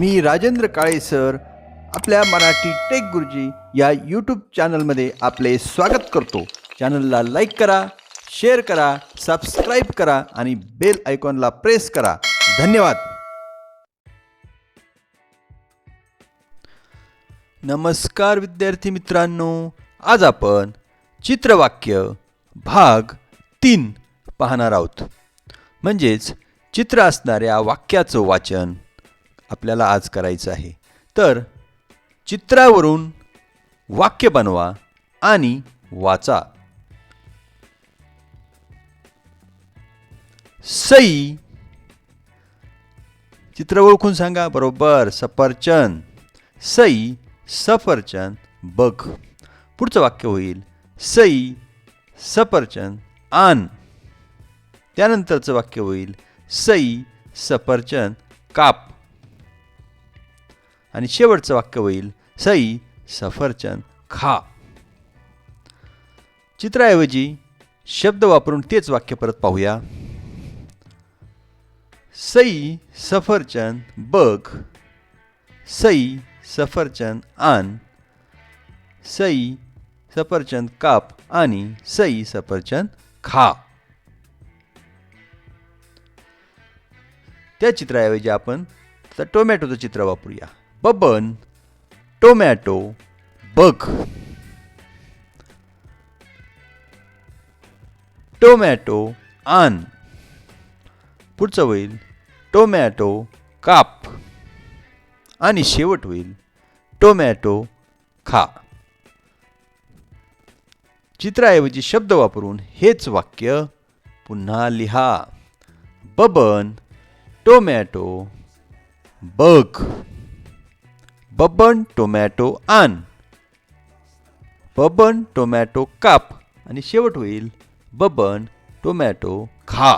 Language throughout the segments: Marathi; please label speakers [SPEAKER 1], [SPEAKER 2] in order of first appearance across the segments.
[SPEAKER 1] मी राजेंद्र काळे सर. आपल्या मराठी टेक गुरुजी या यूट्यूब चॅनलमध्ये आपले स्वागत करतो. चॅनलला लाईक करा शेअर करा सबस्क्राईब करा आणि बेल आयकॉनला प्रेस करा. धन्यवाद. नमस्कार विद्यार्थी मित्रांनो. आज आपण चित्रवाक्य भाग तीन पाहणार आहोत. म्हणजेच चित्र असणाऱ्या वाक्याचं वाचन. आपल्याला आज करायचं आहे. तर चित्रावरून वाक्य बनवा आणि वाचा. सई. चित्र ओळखून सांगा बरोबर सफरचंद. सई सफरचंद बघ. पुढचं वाक्य होईल सई सफरचंद आण त्यानंतरचं वाक्य होईल सई सफरचंद काप. आणि शेवटचं वाक्य होईल सई सफरचंद खा. चित्राऐवजी शब्द वापरून तेच वाक्य परत पाहूया. सई सफरचंद बघ. सई सफरचंद आण. सई सफरचंद काप आणि सई सफरचंद खा. त्या चित्राऐवजी आपण टोमॅटोचं चित्र वापरूया. बबन टोमॅटो बग टोमॅटो आन पुढचं होईल टोमॅटो काप. आणि शेवट होईल टोमॅटो खा. चित्राऐवजी शब्द वापरून हेच वाक्य पुन्हा लिहा. बबन टोमॅटो बग बबन टोमॅटो आण. बबन टोमॅटो काप आणि शेवट होईल बबन टोमॅटो खा.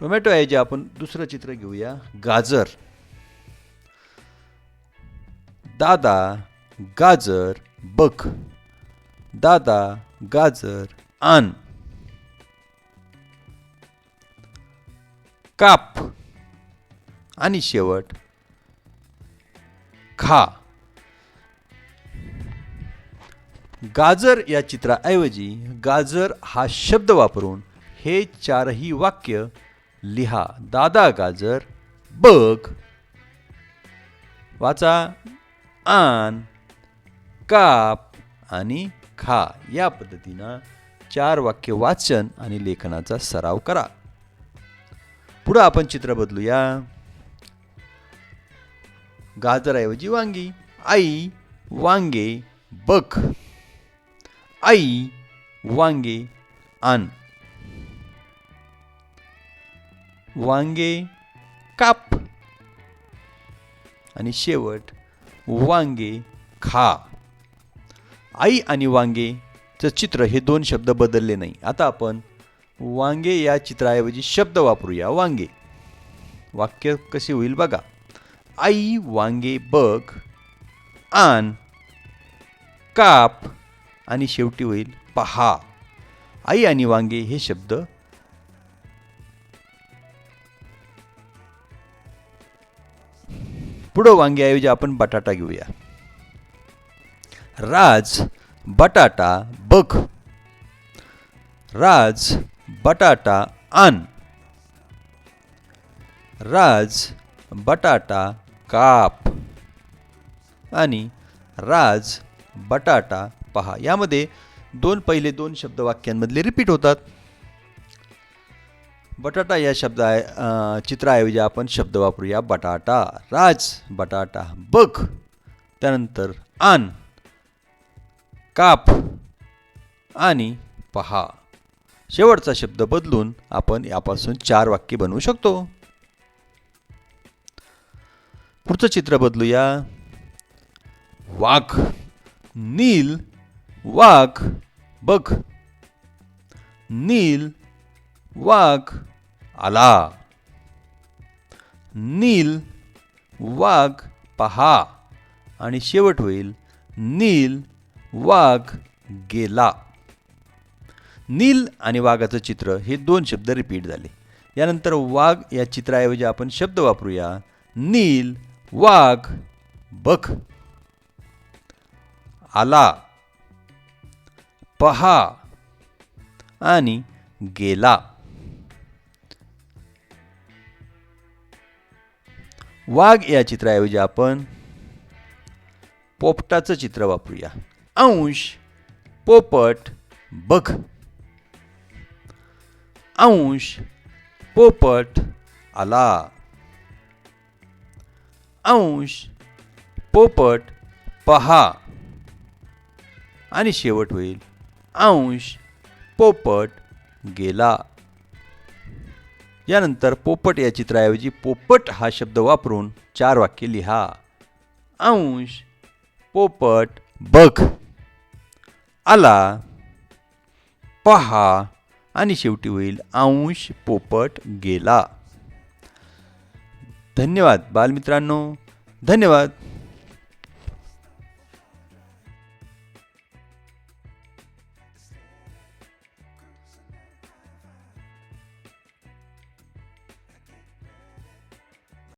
[SPEAKER 1] टोमॅटो ऐवजी आपण दुसरं चित्र घेऊया. गाजर. दादा गाजर बघ. दादा गाजर आण. काप. आणि शेवट खा. गाजर या चित्राऐवजी गाजर हा शब्द वापरून हे चारही वाक्य लिहा. दादा गाजर बघ. वाचा. आण काप आणि खा. या पद्धतीनं चार वाक्य वाचन आणि लेखनाचा सराव करा. पुढं आपण चित्र बदलूया. गाजराऐवजी वांगी. आई वांगे बघ आई वांगे आण वांगे काप. आणि शेवट वांगे खा. आई आणि वांगेचं चित्र हे दोन शब्द बदलले नाही. आता आपण वांगे या चित्राऐवजी शब्द वापरूया. वांगे. वाक्य कसे होईल बघा. आई वांगे बग आन काप आणि शेवटी होईल पहा. आई आणि वांगे हे शब्द पुढं वांग्याऐवजी आपण बटाटा घेऊया. राज बटाटा बघ. राज बटाटा आण. राज बटाटा काप. आणि राज बटाटा पहा यामध्ये दोन पहिले दोन शब्द वाक्यांमधले रिपीट होतात. बटाटा या शब्द चित्राऐवजी आपण शब्द वापरूया बटाटा. राज बटाटा. बघ त्यानंतर आन. काप. आणि पहा. शेवटचा शब्द बदलून आपण यापासून चार वाक्य बनवू शकतो. पुढचं चित्र बदलूया. वाघ. नील. वाघ. बघ. नील. वाघ. आला. नील. वाघ. पहा. आणि शेवट होईल. नील. वाघ. गेला. नील आणि वाघाचं चित्र हे दोन शब्द रिपीट झाले. यानंतर वाघ या चित्राऐवजी आपण शब्द वापरूया. नील वाघ बघ आला पहा आणि गेला. वाघ या चित्राऐवजी आपण पोपटाचं चित्र वापरूया. अंश पोपट बघ अंश पोपट आला. अंश पोपट पहा. आणि शेवट होईल अंश पोपट गेला. यानंतर पोपट या चित्राऐवजी पोपट हा शब्द वापरून चार वाक्य लिहा. अंश पोपट बघ. आला पहा. आणि शेवटी होईल अंश पोपट गेला. धन्यवाद बालमित्रांनो. धन्यवाद.